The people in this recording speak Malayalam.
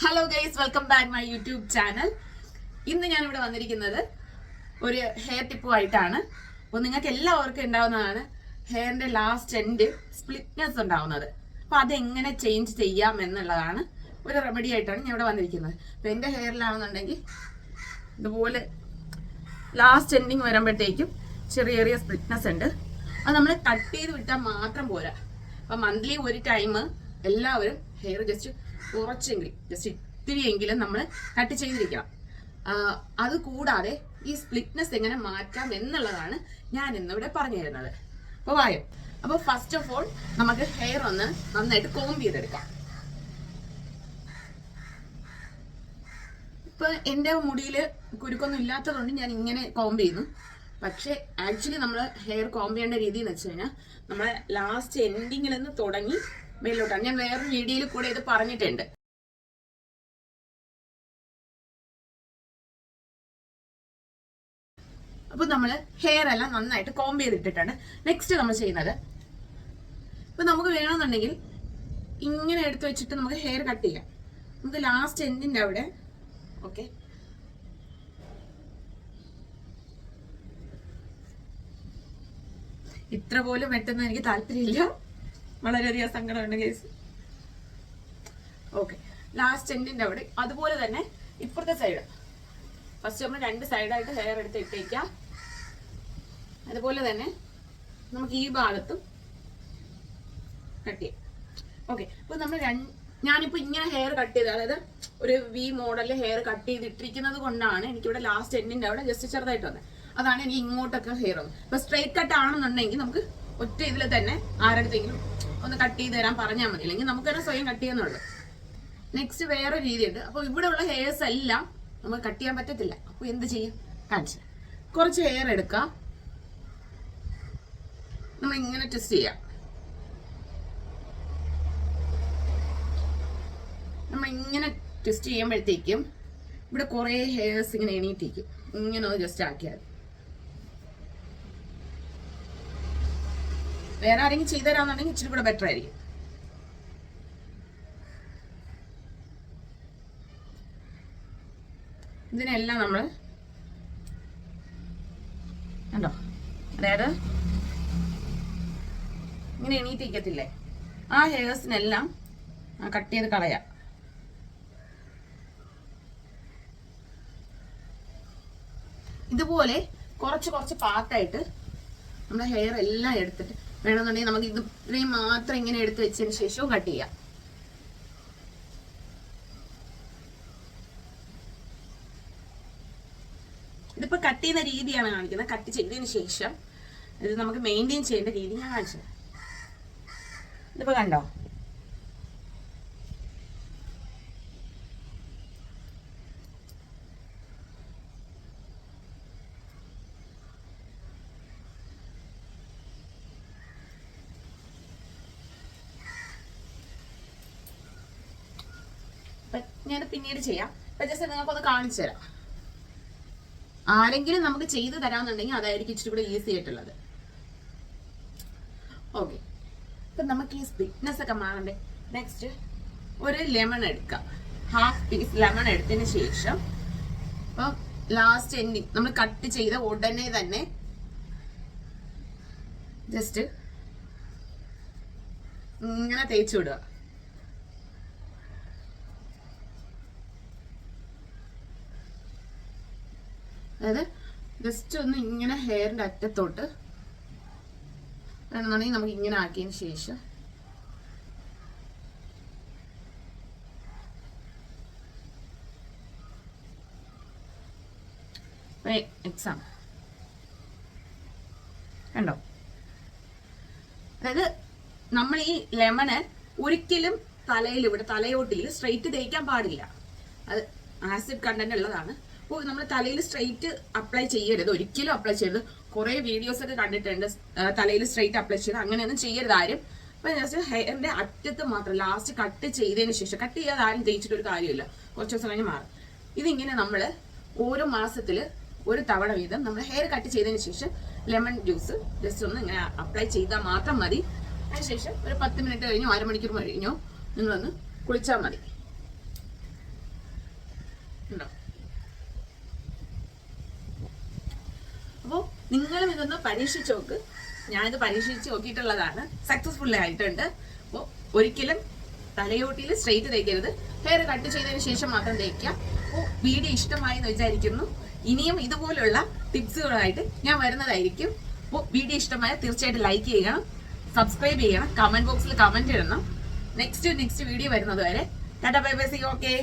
Hello guys welcome back my YouTube channel ഇന്ന് ഞാൻ ഇവിടെ വന്നിരിക്കുന്നത് ഒരു ഹെയർ ടിപ്പുമായിട്ടാണ് അപ്പോൾ നിങ്ങൾക്ക് എല്ലാവർക്കും ഉണ്ടാവുന്നതാണ് ഹെയറിന്റെ ലാസ്റ്റ് എൻഡ് സ്പ്ലിറ്റ്നെസ് ഉണ്ടാവുന്നത്. അപ്പോൾ അതെങ്ങനെ ചേഞ്ച് ചെയ്യാം എന്നുള്ളതാണ് ഒരു റെമഡി ആയിട്ടാണ് ഞാൻ ഇവിടെ വന്നിരിക്കുന്നത് അപ്പോൾ എന്റെ ഹെയറിലാണെന്നുണ്ടെങ്കിൽ ഇതുപോലെ ലാസ്റ്റ് എൻഡിങ് വരുമ്പോഴത്തേക്കും ചെറിയ ചെറിയ സ്പ്ലിറ്റ്നെസ് ഉണ്ട്. അത് നമ്മൾ കട്ട് ചെയ്ത് വിട്ടാൽ മാത്രം പോരാ. അപ്പം മന്ത്ലി ഒരു ടൈം എല്ലാവരും ഹെയർ ജസ്റ്റ് കുറച്ചെങ്കിലും ജസ്റ്റ് ഇത്തിരിയെങ്കിലും നമ്മൾ കട്ട് ചെയ്തിരിക്കണം. അത് കൂടാതെ ഈ സ്പ്ലിറ്റ്നെസ് എങ്ങനെ മാറ്റാം എന്നുള്ളതാണ് ഞാൻ ഇന്നിവിടെ പറഞ്ഞു തരുന്നത്. അപ്പോൾ വായോ? അപ്പോൾ ഫസ്റ്റ് ഓഫ് ഓൾ നമുക്ക് ഹെയർ ഒന്ന് നന്നായിട്ട് കോംബ് ചെയ്തെടുക്കാം. ഇപ്പൊ എന്റെ മുടിയിൽ കുരുക്കൊന്നും ഇല്ലാത്തതുകൊണ്ട് ഞാൻ ഇങ്ങനെ കോംബ് ചെയ്യുന്നു. പക്ഷെ ആക്ച്വലി നമ്മൾ ഹെയർ കോംബ് ചെയ്യേണ്ട രീതി എന്ന് വെച്ച് കഴിഞ്ഞാൽ നമ്മളെ ലാസ്റ്റ് എൻഡിങ്ങിൽ നിന്ന് തുടങ്ങി മേലോട്ടാണ്. ഞാൻ വേറൊരു വീഡിയോയിൽ കൂടെ ഇത് പറഞ്ഞിട്ടുണ്ട്. അപ്പൊ നമ്മൾ ഹെയർ എല്ലാം നന്നായിട്ട് കോംബ് ചെയ്തിട്ടിട്ടാണ്. നെക്സ്റ്റ് നമ്മൾ ചെയ്യുന്നത്. ഇപ്പൊ നമുക്ക് വേണമെന്നുണ്ടെങ്കിൽ ഇങ്ങനെ എടുത്തു വെച്ചിട്ട് നമുക്ക് ഹെയർ കട്ട് ചെയ്യാം. നമുക്ക് ലാസ്റ്റ് എൻഡിന്റെ അവിടെ ഓക്കെ ഇത്ര പോലും വെട്ടുന്ന എനിക്ക് താല്പര്യമില്ല. വളരെയധികം സങ്കടമുണ്ട് കേസ് ഓക്കെ ലാസ്റ്റ് എൻഡിന്റെ അവിടെ. അതുപോലെ തന്നെ ഇപ്പുറത്തെ സൈഡ് ഫസ്റ്റ് നമ്മൾ രണ്ട് സൈഡായിട്ട് ഹെയർ എടുത്ത് ഇട്ടേക്കാം. അതുപോലെ തന്നെ നമുക്ക് ഈ ഭാഗത്തും കട്ട് ചെയ്യാം. ഓക്കെ അപ്പൊ നമ്മൾ രണ്ട് ഞാനിപ്പോ ഇങ്ങനെ ഹെയർ കട്ട് ചെയ്ത് അതായത് ഒരു വി മോഡലിൽ ഹെയർ കട്ട് ചെയ്തിട്ടിരിക്കുന്നത് കൊണ്ടാണ് എനിക്കിവിടെ ലാസ്റ്റ് എൻഡിന്റെ അവിടെ ജസ്റ്റ് ചെറുതായിട്ട് വന്നത്. അതാണ് എനിക്ക് ഇങ്ങോട്ടൊക്കെ ഹെയർ വന്നത്. അപ്പോൾ സ്ട്രെയിറ്റ് കട്ട് ആണെന്നുണ്ടെങ്കിൽ നമുക്ക് ഒറ്റ ഇതിൽ തന്നെ ആരടുത്തെങ്കിലും ഒന്ന് കട്ട് ചെയ്ത് തരാൻ പറഞ്ഞാൽ മതി. അല്ലെങ്കിൽ നമുക്ക് തന്നെ സ്വയം കട്ട് ചെയ്യുന്നുള്ളൂ. നെക്സ്റ്റ് വേറെ രീതിയുണ്ട്. അപ്പോൾ ഇവിടെ ഉള്ള ഹെയർസ് എല്ലാം നമുക്ക് കട്ട് ചെയ്യാൻ പറ്റത്തില്ല. അപ്പോൾ എന്ത് ചെയ്യും? കാണിച്ചു കുറച്ച് ഹെയർ എടുക്കാം. നമ്മൾ ഇങ്ങനെ ടെസ്റ്റ് ചെയ്യാം. നമ്മൾ ഇങ്ങനെ ടെസ്റ്റ് ചെയ്യുമ്പോഴത്തേക്കും ഇവിടെ കുറേ ഹെയർസ് ഇങ്ങനെ എണീറ്റിരിക്കും. ഇങ്ങനെ ഒന്ന് ജസ്റ്റ് ആക്കിയാൽ വേറെ ആരെങ്കിലും ചെയ്തു തരാന്നുണ്ടെങ്കിൽ ഇച്ചിരി കൂടെ ബെറ്റർ ആയിരിക്കും. ഇതിനെല്ലാം നമ്മൾ കണ്ടോ? അതായത് ഇങ്ങനെ എണീറ്റിരിക്കത്തില്ലേ? ആ ഹെയർസിനെല്ലാം കട്ട് ചെയ്ത് കളയാം. ഇതുപോലെ കുറച്ച് കുറച്ച് പാർട്ടായിട്ട് നമ്മുടെ ഹെയർ എല്ലാം എടുത്തിട്ട് വേണമെന്നുണ്ടെങ്കിൽ നമുക്ക് ഇത് ഇത്രയും മാത്രം ഇങ്ങനെ എടുത്ത് വെച്ചതിന് ശേഷവും കട്ട് ചെയ്യാം. ഇതിപ്പോ കട്ട് ചെയ്യുന്ന രീതിയാണ് കാണിക്കുന്നത്. കട്ട് ചെയ്തതിന് ശേഷം ഇത് നമുക്ക് മെയിന്റെയിൻ ചെയ്യേണ്ട രീതി ഞാൻ കാണിച്ചത്. ഇതിപ്പോ കണ്ടോ? ഞാനത് പിന്നീട് ചെയ്യാം. അപ്പൊ ജസ്റ്റ് നിങ്ങൾക്കൊന്ന് കാണിച്ചു തരാം. ആരെങ്കിലും നമുക്ക് ചെയ്തു തരാമെന്നുണ്ടെങ്കിൽ അതായിരിക്കും ഇച്ചിരി കൂടെ ഈസി ആയിട്ടുള്ളത്. ഓക്കെ ഇപ്പൊ നമുക്ക് ഈ സ്പിറ്റ്നസ് ഒക്കെ മാറണ്ടേ? നെക്സ്റ്റ് ഒരു ലെമൺ എടുക്കാം. ഹാഫ് പീസ് ലെമൺ എടുത്തതിന് ശേഷം ഇപ്പൊ ലാസ്റ്റ് എൻഡിങ് നമ്മൾ കട്ട് ചെയ്ത ഉടനെ തന്നെ ജസ്റ്റ് ഇങ്ങനെ തേച്ചു വിടുക. അതായത് ജസ്റ്റ് ഒന്ന് ഇങ്ങനെ ഹെയറിന്റെ അറ്റത്തോട്ട് വേണമെന്നുണ്ടെങ്കിൽ നമുക്ക് ഇങ്ങനെ ആക്കിയതിന് ശേഷം എക്സാം കണ്ടോ? അതായത് നമ്മൾ ഈ ലെമണ് ഒരിക്കലും തലയിൽ ഇവിടെ തലയോട്ടിൽ സ്ട്രെയിറ്റ് തേക്കാൻ പാടില്ല. അത് ആസിഡ് കണ്ടന്റ് ഉള്ളതാണ്. നമ്മൾ തലയിൽ സ്ട്രെയിറ്റ് അപ്ലൈ ചെയ്യരുത്. ഒരിക്കലും അപ്ലൈ ചെയ്യരുത്. കുറേ വീഡിയോസ് ഒക്കെ കണ്ടിട്ടുണ്ട്. തലയിൽ സ്ട്രെയിറ്റ് അപ്ലൈ ചെയ്ത് അങ്ങനെയൊന്നും ചെയ്യരുത് ആരും. അപ്പൊ ജസ്റ്റ് ഹെയറിന്റെ അറ്റത്ത് മാത്രം ലാസ്റ്റ് കട്ട് ചെയ്തതിന് ശേഷം കട്ട് ചെയ്യാതെ ആരും ജയിച്ചിട്ടൊരു കാര്യമില്ല. കുറച്ച് ദിവസം കഴിഞ്ഞ് മാറും. ഇതിങ്ങനെ നമ്മൾ ഓരോ മാസത്തിൽ ഒരു തവണ വീതം നമ്മൾ ഹെയർ കട്ട് ചെയ്തതിന് ശേഷം ലെമൺ ജ്യൂസ് ജസ്റ്റ് ഒന്ന് ഇങ്ങനെ അപ്ലൈ ചെയ്താൽ മാത്രം മതി. അതിനുശേഷം ഒരു പത്ത് മിനിറ്റ് കഴിഞ്ഞോ അരമണിക്കൂർ കഴിഞ്ഞോ നിങ്ങളൊന്ന് കുളിച്ചാൽ മതി. ഉണ്ടോ അപ്പോൾ നിങ്ങളും ഇതൊന്ന് പരീക്ഷിച്ച് നോക്ക്. ഞാനിത് പരീക്ഷിച്ച് നോക്കിയിട്ടുള്ളതാണ്. സക്സസ്ഫുൾ ആയിട്ടുണ്ട്. അപ്പോൾ ഒരിക്കലും തലയോട്ടിയിൽ സ്ട്രെയിറ്റ് തേക്കരുത്. ഹെയർ കട്ട് ചെയ്തതിന് ശേഷം മാത്രം തേക്കുക. അപ്പോൾ വീഡിയോ ഇഷ്ടമായി എന്ന് വിചാരിക്കുന്നു. ഇനിയും ഇതുപോലുള്ള ടിപ്സുകളായിട്ട് ഞാൻ വരുന്നതായിരിക്കും. അപ്പോൾ വീഡിയോ ഇഷ്ടമായ തീർച്ചയായിട്ടും ലൈക്ക് ചെയ്യണം. സബ്സ്ക്രൈബ് ചെയ്യണം. കമന്റ് ബോക്സിൽ കമന്റ് ഇടണം. നെക്സ്റ്റ് നെക്സ്റ്റ് വീഡിയോ വരുന്നത് വരെ. Tata bye bye see okay